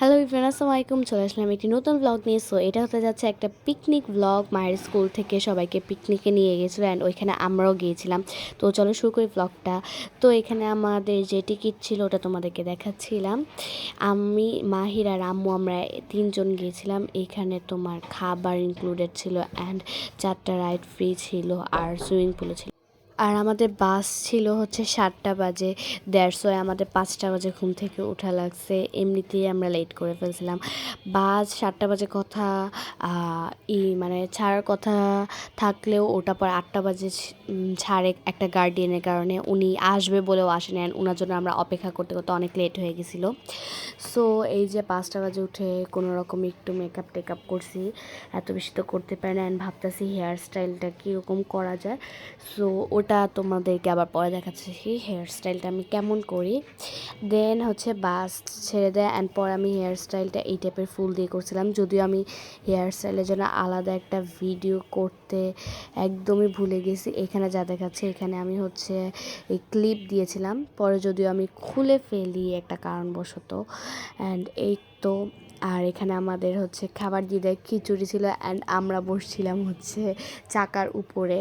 Hello ইফরান আসসালামু আলাইকুম চলে আসলাম একটি নতুন ব্লগ নিয়ে। সো এটা হতে যাচ্ছে একটা পিকনিক ব্লগ মায়ের স্কুল থেকে সবাইকে পিকনিকে নিয়ে গেছিল অ্যান্ড ওইখানে আমরাও গিয়েছিলাম। তো, চলো শুরু করি ব্লগটা তো, এখানে আমাদের যে টিকিট ছিল, ওটা তোমাদেরকে দেখাচ্ছিলাম। আমি, মাহির আর আম্মু, আমরা তিনজন গিয়েছিলাম। এখানে তোমার খাবার ইনক্লুডেড ছিল অ্যান্ড চারটা রাইড ফ্রি ছিল আর সুইমিং পুলও ছিল। আর আমাদের বাস ছিল হচ্ছে সাতটা বাজে, দেড়শোয় আমাদের পাঁচটা বাজে ঘুম থেকে ওঠা লাগছে, এমনিতেই আমরা লেট করে ফেলছিলাম। বাস সাতটা বাজে কথা ই মানে ছাড়ার কথা থাকলেও ওটা পর আটটা বাজে ছাড়ে একটা গার্ডিয়ানের কারণে। উনি আসবে বলেও আসে নেন ওনার জন্য আমরা অপেক্ষা করতে করতে অনেক লেট হয়ে গেছিল। সো এই যে পাঁচটা বাজে উঠে কোনো রকম একটু মেকআপ টেকআপ করছি, এত বেশি তো করতে পারি না। ভাবতেছি হেয়ার স্টাইলটা কীরকম করা যায়। সো ওটা তোমাদেরকে আবার পরে দেখাচ্ছি হেয়ার স্টাইলটা আমি কেমন করি। দেন হচ্ছে বাস ছেড়ে দেয় অ্যান্ড পর আমি হেয়ার স্টাইলটা এই টাইপের ফুল দিয়ে করছিলাম। যদিও আমি হেয়ার স্টাইলের জন্য আলাদা একটা ভিডিও করতে একদমই ভুলে গেছি। এখানে যা দেখাচ্ছে, এখানে আমি হচ্ছে এই ক্লিপ দিয়েছিলাম। পরে যদিও আমি খুলে ফেলি একটা কারণবশত। অ্যান্ড এই তো, আর এখানে আমাদের হচ্ছে খাবার দিয়ে দেয় খিচুড়ি ছিল অ্যান্ড আমরা বসছিলাম হচ্ছে চাকার উপরে।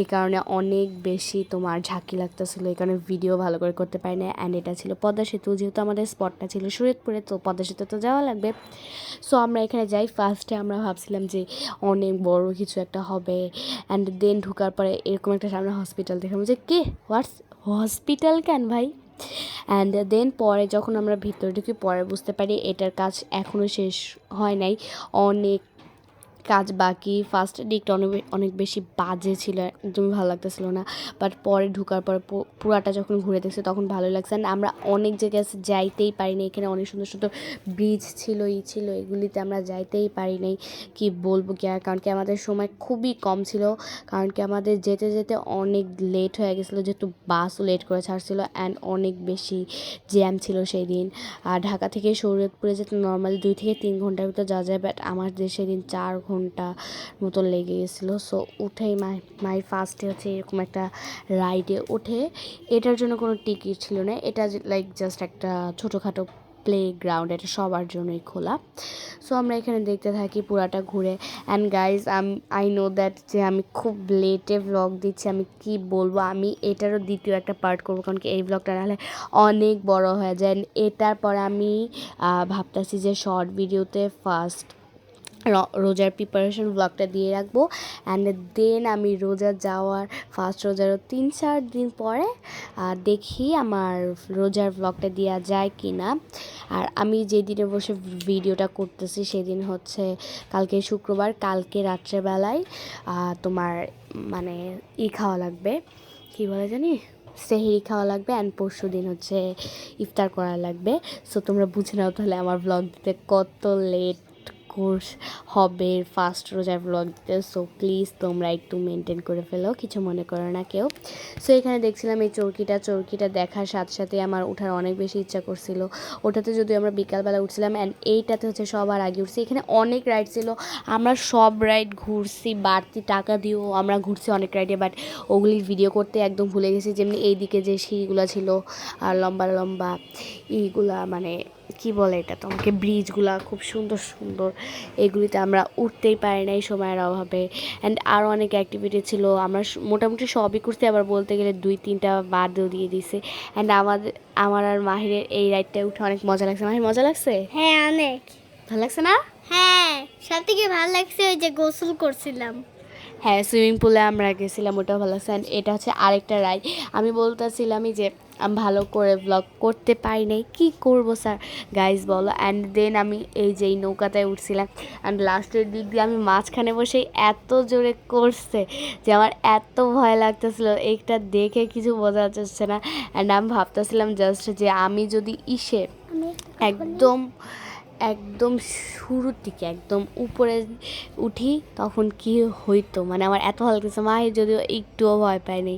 এই কারণে অনেক বেশি তোমার ঝাঁকি লাগতেছিলো। এই কারণে ভিডিও ভালো করে করতে পারি না অ্যান্ড এটা ছিল পদ্মা সেতু, যেহেতু আমাদের স্পটটা ছিল শরীয়তপুরে তো পদ্মা সেতু তো যাওয়া লাগবে। সো আমরা এখানে যাই। ফার্স্টে আমরা ভাবছিলাম যে অনেক বড় কিছু একটা হবে। অ্যান্ড দেন ঢুকার পরে এরকম একটা সামনে হসপিটাল দেখলাম যে কে? হোয়াটস হসপিটাল কেন ভাই? অ্যান্ড দেন পরে যখন আমরা ভিতরে ঢুকি, পরে বুঝতে পারি এটার কাজ এখনও শেষ হয় নাই। অনেক কাজ বাকি। ফার্স্ট দিকটা অনেক অনেক বেশি বাজে ছিল, একদমই ভালো লাগতেছিল না। বাট পরে ঢুকার পরে পুরাটা যখন ঘুরে দেখছি তখন ভালো লাগছে। আমরা অনেক জায়গায় যাইতেই পারিনি। এখানে অনেক সুন্দর সুন্দর ব্রিজ ছিল, ই ছিল, এগুলিতে আমরা যাইতেই পারি নাই কি বলব কি আর? কারণ কি আমাদের সময় খুবই কম ছিল। কারণ কি আমাদের যেতে যেতে অনেক লেট হয়ে গেছিল, যেহেতু বাসও লেট করে ছাড়ছিল অ্যান্ড অনেক বেশি জ্যাম ছিল সেই দিন আর ঢাকা থেকে শরীয়তপুরে যেতে নর্মালি দুই থেকে তিন ঘণ্টার ভিতর যাওয়া যায় বাট আমার যে সেদিন চার ঘণ্টা মতো লেগে গেছিল। সো উঠেই মাই মাই ফার্স্টে হচ্ছে এরকম একটা রাইডে ওঠে এটার জন্য কোনো টিকিট ছিল না। এটা লাইক জাস্ট একটা ছোটোখাটো প্লে গ্রাউন্ড এটা সবার জন্যই খোলা। সো আমরা এখানে দেখতে থাকি পুরাটা ঘুরে। And guys um I know that যে আমি খুব লেটে ব্লগ দিচ্ছি। আমি কি বলব? আমি এটারও দ্বিতীয় একটা পার্ট করব। কারণ কি এই ব্লগটা নাহলে অনেক বড় হয়ে যায়। এটার পর আমি ভাবতেছি যে শর্ট ভিডিওতে ফার্স্ট রোজার প্রিপারেশন ব্লগটা দিয়ে রাখব। অ্যান্ড দেন আমি রোজা যাওয়ার ফার্স্ট রোজারও তিন চার দিন পরে দেখি আমার রোজার ব্লগটা দেওয়া যায় কি না আর আমি যেদিনে বসে ভিডিওটা করতেছি সেদিন হচ্ছে কালকে শুক্রবার, কালকে রাত্রেবেলায় তোমার মানে ই খাওয়া লাগবে। কী বলে জানি? সেহেরি খাওয়া লাগবে অ্যান্ড পরশু দিন হচ্ছে ইফতার করা লাগবে। সো তোমরা বুঝে নাও তাহলে আমার ব্লগ দিতে কত লেট কোর্স হবে ফার্স্ট রোজার ব্লগ দিতে সো প্লিজ তোমরা একটু মেনটেন করে ফেলো, কিছু মনে করো না কেউ। সো এখানে দেখছিলাম এই চরকিটা চরকিটা দেখার সাথে সাথে আমার ওঠার অনেক বেশি ইচ্ছা করছিল। ওটাতে যদি আমরা বিকালবেলা উঠছিলাম অ্যান্ড এইটাতে হচ্ছে সবার আগে উঠছি। এখানে অনেক রাইড ছিল, আমরা সব রাইড ঘুরছি, বাড়তি টাকা দিয়েও আমরা ঘুরছি অনেক রাইডে বাট ওগুলির ভিডিও করতে একদম ভুলে গেছি। যেমনি এইদিকে যে সিঁড়িগুলো ছিল, আর লম্বা লম্বা এইগুলা মানে কি বলে এটা? তোমাকে ব্রিজগুলা খুব সুন্দর সুন্দর এগুলিতে আমরা উঠতেই পারি না এই সময়ের অভাবে। অ্যান্ড আরও অনেক অ্যাক্টিভিটি ছিল। আমরা মোটামুটি সবই করতে আবার বলতে গেলে দুই তিনটা বাদও দিয়ে দিছে। অ্যান্ড আমাদের আমার আর মাহিরের এই রাইডটায় উঠে অনেক মজা লাগছে। মাহির মজা লাগছে? হ্যাঁ অনেক। ভালো লাগছে না? হ্যাঁ সব থেকে ভালো লাগছে ওই যে গোসল করছিলাম। হ্যাঁ সুইমিং পুলে আমরা গেছিলাম ওটাও ভালো লাগছে and এটা হচ্ছে আরেকটা রাইড আমি বলতেছিলামই যে আমি ভালো করে ব্লগ করতে পারি নাই। কী করব স্যার গাইজ বলো। অ্যান্ড দেন আমি এই যে এই নৌকাটায় উঠছিলাম। অ্যান্ড লাস্টের দিক দিয়ে আমি মাঝখানে বসে এত জোরে করছে যে আমার এত ভয় লাগতেছিল। এইটা দেখে কিছু বোঝা যাচ্ছে না। অ্যান্ড আমি ভাবতেছিলাম জাস্ট যে আমি যদি ইসে একদম একদম শুরুর দিকে, একদম উপরে উঠি তখন কি হইতো? মানে আমার এত ভালো লাগতেছে। মাহি যদিও একটুও ভয় পায়নি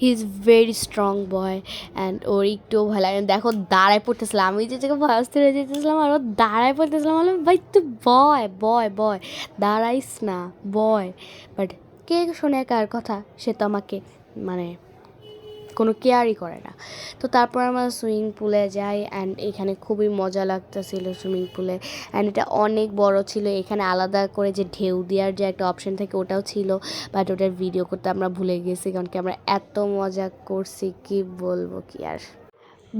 he is very strong boy and ওর একটুও ভয় লাগে দেখো, দাঁড়ায় পড়তেছিলাম। আমি যে জায়গায় ভয় হয়ে যেতেছিলাম আর ও দাঁড়ায় পড়তেছিলাম। বললাম, ভাই, তুই বয় বয় বয় দাঁড়াইস না বয় বাট কে শোনে কার কথা, সে তো আমাকে মানে কোনো কেয়ারই করে না। তো তারপর আমরা সুইমিং পুলে যাই অ্যান্ড এখানে খুবই মজা লাগতেছিল সুইমিং পুলে। অ্যান্ড এটা অনেক বড় ছিল, এখানে আলাদা করে যে ঢেউ দেওয়ার যে একটা অপশন থাকে ওটাও ছিল। বাট ওটার ভিডিও করতে আমরা ভুলে গেছি, কারণ কি আমরা এত মজা করছি, কি বলব কি আর?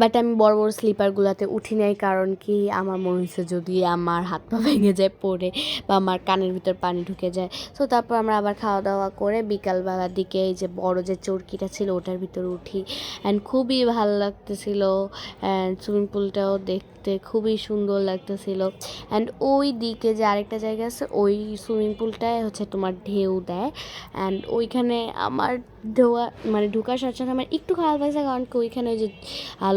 বাট আমি বড় বড় স্লিপারগুলোতে উঠি নাই কারণ কি আমার মনে হচ্ছে যদি আমার হাত পা ভেঙে যায়, পড়ে বা আমার কানের ভিতর পানি ঢুকে যায়। সো তারপর আমরা আবার খাওয়া দাওয়া করে বিকালবেলার দিকে এই যে বড় যে চরকিটা ছিল ওটার ভিতর উঠি। অ্যান্ড খুবই ভালো লাগতেছিল অ্যান্ড সুইমিং পুলটাও দেখতে খুবই সুন্দর লাগতেছিল। অ্যান্ড ওই দিকে যে আরেকটা জায়গা আছে, ওই সুইমিং পুলটায় হচ্ছে তোমার ঢেউ দেয়। অ্যান্ড ওইখানে আমার ঢোয়া মানে ঢোকার সাথে সাথে আমার একটু খারাপ লাগছে কারণ কি ওইখানে ওই যে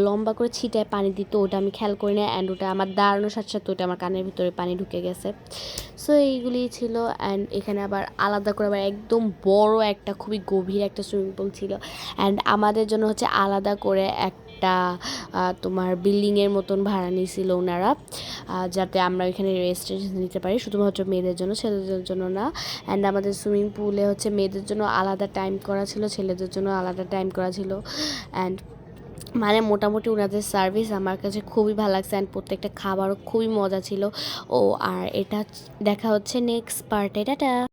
লম্বা করে ছিটায় পানি দিত, ওটা আমি খেয়াল করি না অ্যান্ড ওটা আমার দাঁড়ানোর সাথে সাথে ওটা আমার কানের ভিতরে পানি ঢুকে গেছে। সো এইগুলি ছিল অ্যান্ড এখানে আবার আলাদা করে আবার একদম বড় একটা, খুবই গভীর একটা সুইমিং পুল ছিল। অ্যান্ড আমাদের জন্য হচ্ছে আলাদা করে একটা তোমার বিল্ডিংয়ের মতন ভাড়া নিয়েছিল ওনারা যাতে আমরা ওইখানে রেস্ট নিতে পারি, শুধুমাত্র মেয়েদের জন্য, ছেলেদের জন্য না। অ্যান্ড আমাদের সুইমিং পুলে হচ্ছে মেয়েদের জন্য আলাদা টাইম করা ছিল, ছেলেদের জন্য আলাদা টাইম করা ছিল। অ্যান্ড মানে মোটামুটি ওনাদের সার্ভিস আমার কাছে খুবই ভালো লাগছে অ্যান্ড প্রত্যেকটা খাবারও খুবই মজা ছিল। ও, আর এটা দেখা হচ্ছে নেক্সট পার্টে টাটা!